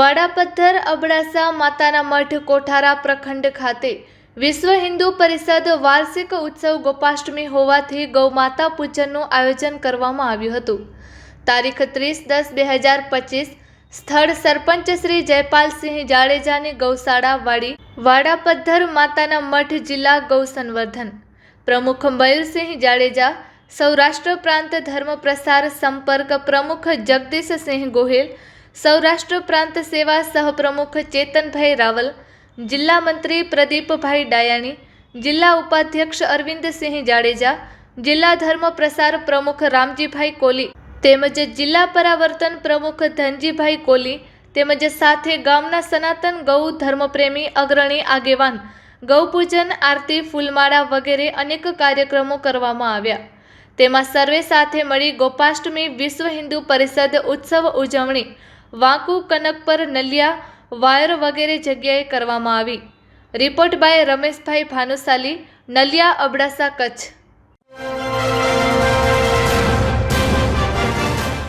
વાડાપથ્થર અબડાસા, માતાના મઠ, કોઠારા પ્રખંડ ખાતે વિશ્વ હિન્દુ પરિષદ વાર્ષિક ઉત્સવ ગોપાષ્ટમી હોવાથી ગૌમાતા પૂજનનું આયોજન કરવામાં આવ્યું હતું. તારીખ ત્રીસ દસ બે હજાર પચીસ, સ્થળ સરપંચ શ્રી જયપાલસિંહ જાડેજાની ગૌશાળા વાડી વાડાપદ્ધર માતાના મઠ, જિલ્લા ગૌ સંવર્ધન. પ્રમુખ મયુરસિંહ જાડેજા, સૌરાષ્ટ્ર પ્રાંત ધર્મ પ્રસાર સંપર્ક પ્રમુખ જગદીશસિંહ ગોહિલ સૌરાષ્ટ્ર પ્રાંત સેવા સહપ્રમુખ ચેતનભાઈ રાવલ, જિલ્લા મંત્રી પ્રદીપભાઈ ડાયાણી, જિલ્લા ઉપાધ્યક્ષ અરવિંદસિંહ જાડેજા, જિલ્લા ધર્મ પ્રસાર પ્રમુખ રામજીભાઈ કોલી તેમજ જિલ્લા પરાવર્તન પ્રમુખ ધનજીભાઈ કોલી તેમજ સાથે ગામના સનાતન ગૌ ધર્મપ્રેમી અગ્રણી આગેવાન ગૌપૂજન આરતી, ફૂલમાળા વગેરે અનેક કાર્યક્રમો કરવામાં આવ્યા. તેમાં સર્વે સાથે મળી ગોપાષ્ટમી વિશ્વ હિન્દુ પરિષદ ઉત્સવ ઉજવણી વાંકુ કનકપર નલિયા, વાયર વગેરે જગ્યાએ કરવામાં આવી. Report by Rameshbhai Bhanushali, Naliya Abdasa Kutch.